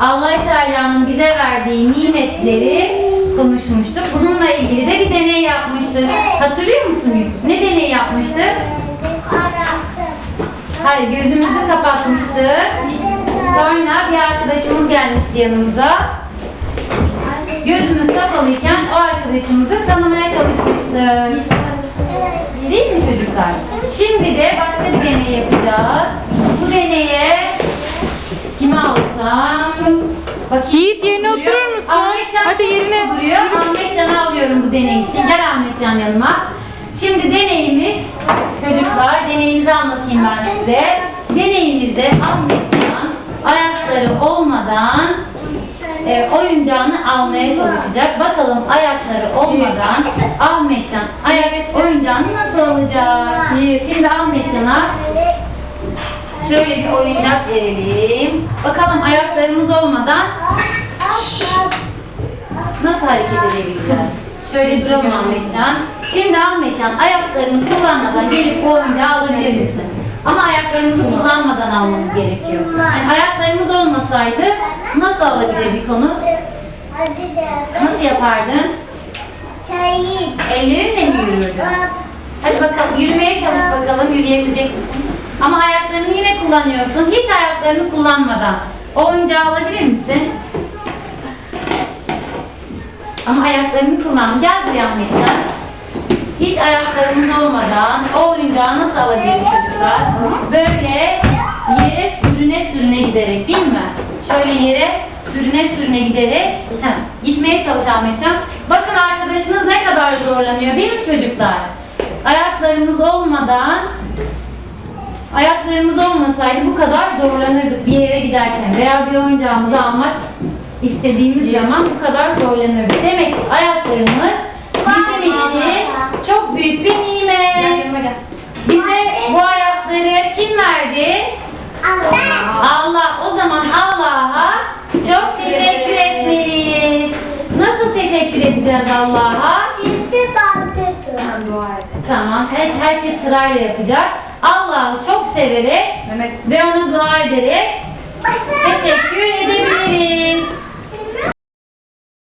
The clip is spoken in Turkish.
Allah Teala'nın bize verdiği nimetleri konuşmuştuk. Bununla ilgili de bir deney yapmıştık. Hatırlıyor musun Yusuf? Ne deney yapmıştık? Hayır gözümüzü kapatmıştık. Sonra bir arkadaşımız gelmişti yanımıza. Gözümüz kapalıyken o arkadaşımızı tanımaya çalışmıştık. Değil mi çocuklar? Şimdi de başka bir deney yapacağız. Yiğit yerine oturur musun? Ahmetcan Hadi yerine. Duruyor. Ahmetcan'ı alıyorum bu deney için. Gel Ahmetcan yanıma. Şimdi deneyimiz, çocuklar deneyimizi anlatayım ben size. Deneyimizde Ahmetcan ayakları olmadan e, oyuncağını almaya çalışacak. Bakalım ayakları olmadan Ahmetcan ayak oyuncağını nasıl alacak? Şimdi Ahmetcan'a şöyle bir oyuncak verelim. Bakalım ayaklarımız olmadan nasıl hareket edebileceğiz? Şöyle duralım Ahmetcan. Şimdi Ahmetcan ayaklarını kullanmadan gelip bu oyuncağı alabilir misin? Ama ayaklarımızı kullanmadan almamız gerekiyor. Yani ayaklarımız olmasaydı nasıl alabilirdik onu? Nasıl yapardın? Ellerinle mi yürürdün? Yürümeye çalış bakalım yürüyebilecek misin? Ama ayaklarını yine kullanıyorsun. Hiç ayaklarını kullanmadan. O oyuncağı alabilir misin? Ama ayaklarını kullan. Gel buraya Ahmetcan. Hiç ayaklarımız olmadan o oyuncağı nasıl alabiliriz çocuklar? Böyle yere sürüne sürüne giderek değil mi? Şöyle yere sürüne sürüne giderek Heh, gitmeye çalış Ahmetcan. Bakın arkadaşınız ne kadar zorlanıyor değil mi çocuklar? Ayaklarımız olmadan ayaklarımız olmasaydı bu kadar zorlanırdık bir yere giderken veya bir oyuncağımızı almak istediğimiz zaman bu kadar zorlanırdık. Demek ki ayaklarımız bizim için çok büyük bir nimet. Bize bu ayakları kim verdi? Allah. O zaman Allah'a çok teşekkür etmeliyiz. Nasıl teşekkür edeceğiz Allah'a? Tamam. Her, herkes sırayla yapacak. Allah'ı çok severek ve ona dua ederek.